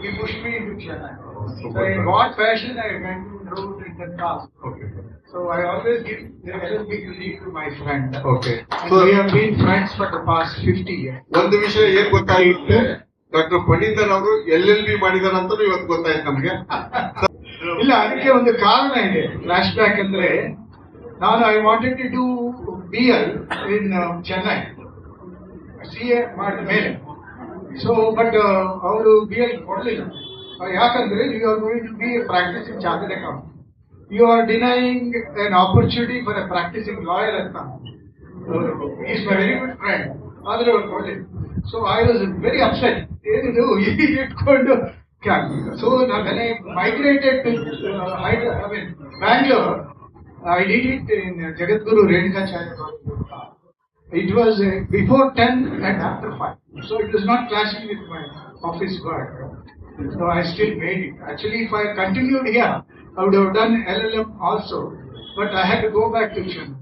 he pushed me into Chennai. So So in what fashion I went through in the task. Okay. So I always give little big credit to my friend. Okay. And So we have been friends for the past 50 years. ಒಂದು ವಿಷಯ ಏನ್ ಗೊತ್ತಾಗಿತ್ತು doctor Panditan ಅವರು L L B ಮಾಡಿದಾರಂತ ಇವತ್ತು ಗೊತ್ತಾಯ್ತು ನಮ್ಗೆ ಇಲ್ಲ ಅದಕ್ಕೆ ಒಂದು ಕಾರಣ ಇದೆ ಫ್ಲಾಶ್ ಬ್ಯಾಕ್ ಅಂದ್ರೆ ನಾನು I wanted to do B L in Chennai C A ಮಾಡಿದ ಮೇಲೆ ಸೊ ಬಟ್ ಅವರು ಬಿ ಎಲ್ ಕೊಡಲಿಲ್ಲ ಯಾಕಂದ್ರೆ you are going to be practising chartered account you are denying an opportunity for a practising lawyer ಅಂತ is my very good friend ಆದ್ರೆ ಅವ್ರು ಕೊಡಲಿಲ್ಲ so I was very upset ಏನಿದು ಇಟ್ಕೊಂಡು so when I migrated to uh, Hyder- I mean, Bangalore, I did it in uh, Jagadguru Renuka It was uh, before 10 and after 5. So it was not clashing with my office work. So I still made it. Actually, if I continued here, I would have done LLM also. But I had to go back to Chennai.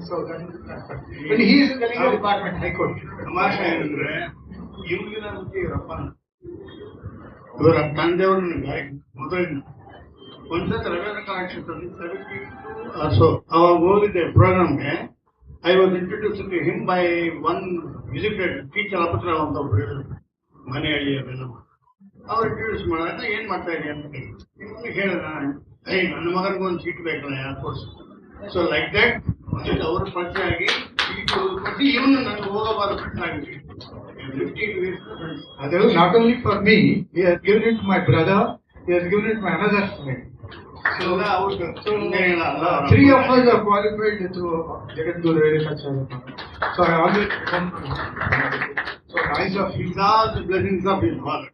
So that is But he is in the legal department, High Court. ತಮಾಷೆ ಏನಂದ್ರೆ ಇವ್ರಿಗಿನ ಮುಂಚೆ ಇವರಪ್ಪ ಇವರ ತಂದೆಯವ್ರನ್ನ ಗಾಯ ಮೊದಲಿನ ಒಂದ್ಸತಿ Ravindra ಕಲಾಕ್ಷೇತ್ರದಲ್ಲಿ seventy so ಅವಾಗ ಹೋಗಿದ್ದೆ ಪ್ರೋಗ್ರಾಮ್ಗೆ I was introduce to him by one visited teacher ಅಪತ್ರ ಅಂತ ಒಬ್ರು ಹೇಳಿದ್ರು. ಮನೆ ಅಳಿಯೋದೆಲ್ಲ ಅವ್ರು ಇಂಟ್ರೊಡ್ಯೂಸ್ ಮಾಡಿದಾಗ ಏನ್ ಮಾಡ್ತಾ ಇದ್ದೀವಿ ಅಂತ. ಇವ್ನು ಹೇಳಿದ ಐ ನನ್ನ ಮಗನಿಗೆ ಒಂದು ಸೀಟ್ ಬೇಕಲ್ಲ ಯಾಕೆ ಕೋರ್ಸ್ ಸೊ ಲೈಕ್ ದಟ್ ಅವ್ರ ಪರಿಚಯ ಆಗಿ ಸೀಟು ಕೊಟ್ಟು ಇವನು ನನಗೆ ಹೋಗಬಾರದು friend ಆಗಿದ್ವಿ fifteen years for me not only for me, he has given it to my brother, he has So three of us are qualified through very much So I always come. So nice of you, All the blessings of his father.